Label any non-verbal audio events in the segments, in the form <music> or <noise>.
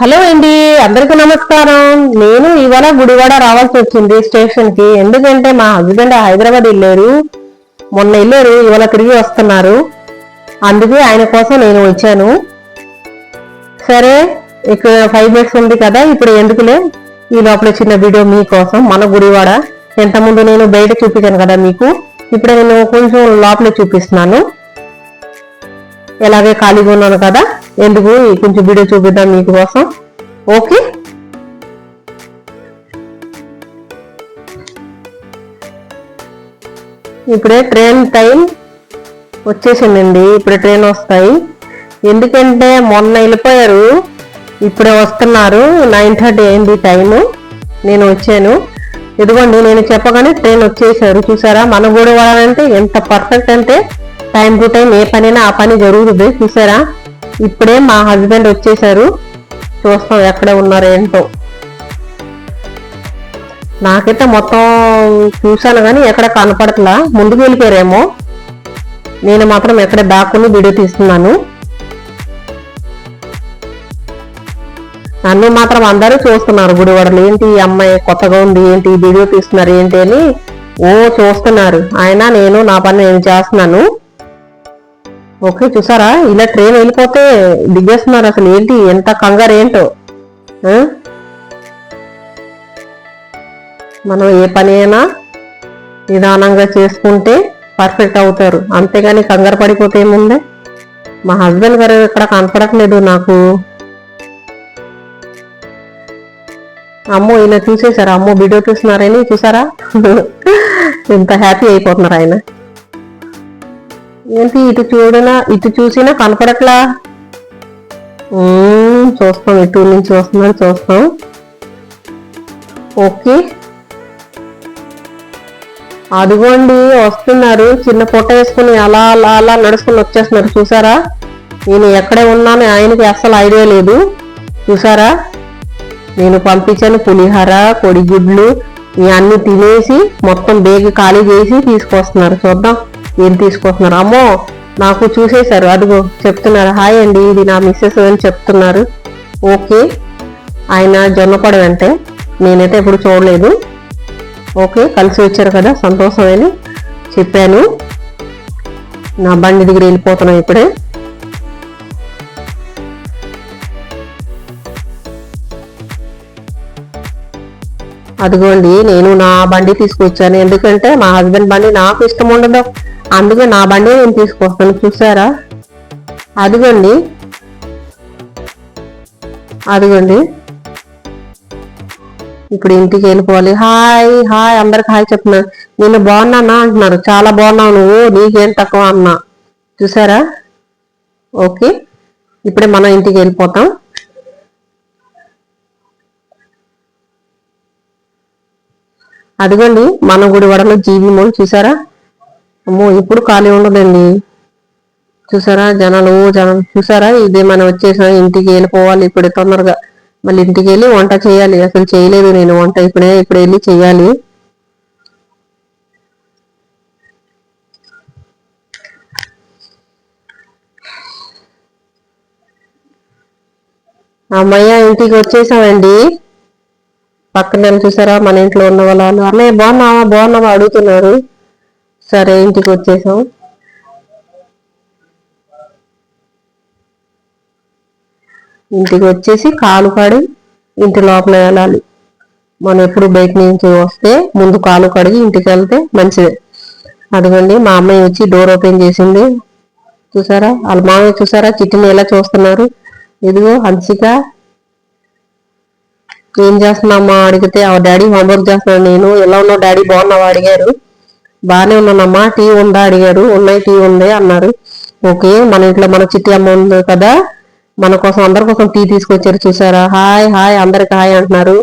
Hello అండి అందరికీ నమస్కారం. నేను ఇవాళ గుడివాడ రావాల్సి వచ్చింది స్టేషన్కి ఎందుకంటే మా హస్బెండ్ హైదరాబాద్ వెళ్ళారు. మొన్న వెళ్ళారు ఇవాళ తిరిగి వస్తున్నారు. అందుకే ఆయన కోసం నేను వచ్చాను. సరే ఇక్కడ ఫైవ్ మినిట్స్ ఉంది కదా ఇప్పుడు ఎందుకులే? ఈ లోపల చిన్న వీడియో మీకోసం మన గుడివాడ. ఎంతముందు నేను బయట చూపించాను కదా మీకు. ఇప్పుడు నేను కొంచెం లోపలే చూపిస్తున్నాను. ఎలాగే ఖాళీగా ఉన్నాను కదా? ఎందుకు కొంచెం వీడియో చూపిద్దాం మీకోసం ఓకే? ఇప్పుడే ట్రైన్ టైం వచ్చేసిందండి. ఇప్పుడే ట్రైన్ వస్తాయి. ఎందుకంటే మొన్న వెళ్ళిపోయారు. ఇప్పుడే వస్తున్నారు. నైన్ థర్టీ అయింది టైము. నేను వచ్చాను. ఇదిగోండి నేను చెప్పగానే ట్రైన్ వచ్చేసారు. చూసారా? మన కూడా వాడాలంటే ఎంత పర్ఫెక్ట్ అంటే టైం టు టైం ఏ పనైనా ఆ పని జరుగుతుంది. చూసారా? ఇప్పుడే మా హస్బెండ్ వచ్చేసారు. చూస్తాం ఎక్కడ ఉన్నారు ఏంటో. నాకైతే మొత్తం చూశాను కానీ ఎక్కడ కనపడట్లా. ముందుకు వెళ్ళిపోయారేమో. నేను మాత్రం ఎక్కడ దాక్కుని వీడియో తీస్తున్నాను. నన్ను మాత్రం అందరూ చూస్తున్నారు గుడివాడలు. ఏంటి అమ్మాయి కొత్తగా ఉంది? ఏంటి వీడియో తీస్తున్నారు? ఏంటి అని ఓ చూస్తున్నారు. ఆయన నేను నా పని నేను చేస్తున్నాను. ఓకే చూసారా? ఇలా ట్రైన్ వెళ్ళిపోతే దిగేస్తున్నారు అసలు ఏంటి? ఎంత కంగారు ఏంటో? మనం ఏ పని అయినా నిదానంగా చేసుకుంటే పర్ఫెక్ట్ అవుతారు. అంతేగాని కంగారు పడిపోతే ఏముంది? మా హస్బెండ్ గారు ఇక్కడ కనపడట్లేదు నాకు. అమ్మో ఈయన చూసేశారు. అమ్మో వీడియో చూస్తున్నారని చూసారా? <laughs> ఎంత హ్యాపీ అయిపోతున్నారు ఆయన. ఏంటి ఇటు చూడనా? ఇటు చూసినా కనపడట్లా? చూస్తాం. ఇటు నుంచి వస్తున్నారు చూస్తాం. ఓకే. అదిగోండి వస్తున్నారు. చిన్న పొట్ట వేసుకుని అలా అలా అలా నడుచుకుని వచ్చేస్తున్నారు. చూసారా? నేను ఎక్కడే ఉన్నాను ఆయనకి అస్సలు ఐడియా లేదు. చూసారా? నేను పంపించాను పులిహోర కొడిగుడ్లు ఇవన్నీ తినేసి మొత్తం బేగి ఖాళీ చేసి తీసుకొస్తున్నారు. చూద్దాం. ఏం తీసుకుంటున్నారు? అమ్మో నాకు చూసేశారు. అదిగో చెప్తున్నారు. హాయ్ అండి ఇది నా మిస్సెస్ అని చెప్తున్నారు. ఓకే. ఆయన జొన్నపడ అంటే నేనైతే ఎప్పుడు చూడలేదు. ఓకే కలిసి వచ్చారు కదా సంతోషమని చెప్పాను. నా బండి దగ్గర వెళ్ళిపోతున్నాం ఇప్పుడే. అదిగోండి నేను నా బండి తీసుకొచ్చాను. ఎందుకంటే మా హస్బెండ్ బండి నాకు ఇష్టం ఉండదు. అందుకే నా బండి నేను తీసుకొస్తాను చూసారా? అదిగోండి. అదిగోండి. ఇప్పుడు ఇంటికి వెళ్ళిపోవాలి. హాయ్ హాయ్ అందరికి హాయ్ చెప్తున్నారు నేను బాగున్నానా అంటున్నారు. చాలా బాగున్నావు నువ్వు నీకేం తక్కువ అన్నా. చూసారా? ఓకే. ఇప్పుడే మనం ఇంటికి వెళ్ళిపోతాం. అదిగోండి మన గుడివాడలో జీవి మోల్ చూసారా? అమ్మో ఇప్పుడు ఖాళీ ఉండదండి. చూసారా జనాలు జనం చూసారా? ఇది మనం వచ్చేసాం ఇంటికి వెళ్ళిపోవాలి ఇప్పుడు తొందరగా. మళ్ళీ ఇంటికి వెళ్ళి వంట చేయాలి. అసలు చేయలేదు నేను వంట ఇప్పుడే ఇప్పుడు వెళ్ళి చేయాలి. అమ్మయ్య ఇంటికి వచ్చేసామండి. పక్కన చూసారా? మన ఇంట్లో ఉన్న వాళ్ళు. అన్నయ్య బాగున్నావా? బాగున్నావా? అడుగుతున్నారు. సరే ఇంటికి వచ్చేసాం. ఇంటికి వచ్చేసి కాలు కడి ఇంటి లోపల వెళ్ళాలి. మనం ఎప్పుడు బయట నుంచి వస్తే ముందు కాలు కడిగి ఇంటికి వెళ్తే మంచిదే. అదిగోండి మా అమ్మాయి వచ్చి డోర్ ఓపెన్ చేసింది. చూసారా? వాళ్ళ మామయ్య చూసారా? చిట్టిని ఎలా చూస్తున్నారు? ఇదిగో హన్సిక. ఏం చేస్తున్నామ్మా అడిగితే ఆ డాడీ హోంవర్క్ చేస్తున్నాను నేను. ఎలా ఉన్నావు డాడీ? బాగున్నావా? అడిగారు. బాగానే ఉన్నానమ్మా టీ ఉందా? అడిగారు. ఉన్నాయి టీ ఉంది అన్నారు. ఓకే మన ఇంట్లో మన చిట్టి అమ్మ ఉంది కదా మన కోసం అందరి కోసం టీ తీసుకొచ్చారు చూసారా? హాయ్ హాయ్ అందరికి హాయ్ అంటున్నారు.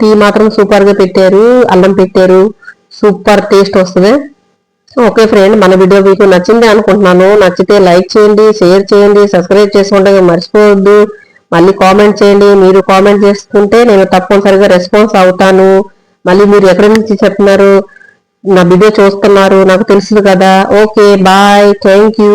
టీ మాత్రం సూపర్గా పెట్టారు అల్లం పెట్టారు. సూపర్ టేస్ట్ వస్తుంది. ఓకే ఫ్రెండ్ మన వీడియో మీకు నచ్చింది అనుకుంటున్నాను. నచ్చితే లైక్ చేయండి షేర్ చేయండి సబ్స్క్రైబ్ చేసుకుంటే మర్చిపోవద్దు. మళ్ళీ కామెంట్ చేయండి. మీరు కామెంట్ చేస్తుంటే నేను తప్పనిసరిగా రెస్పాన్స్ అవుతాను. మళ్ళీ మీరు ఎక్కడి నుంచి చెప్తున్నారు? నా వీడియో చూస్తున్నారు నాకు తెలుసు కదా. Okay bye thank you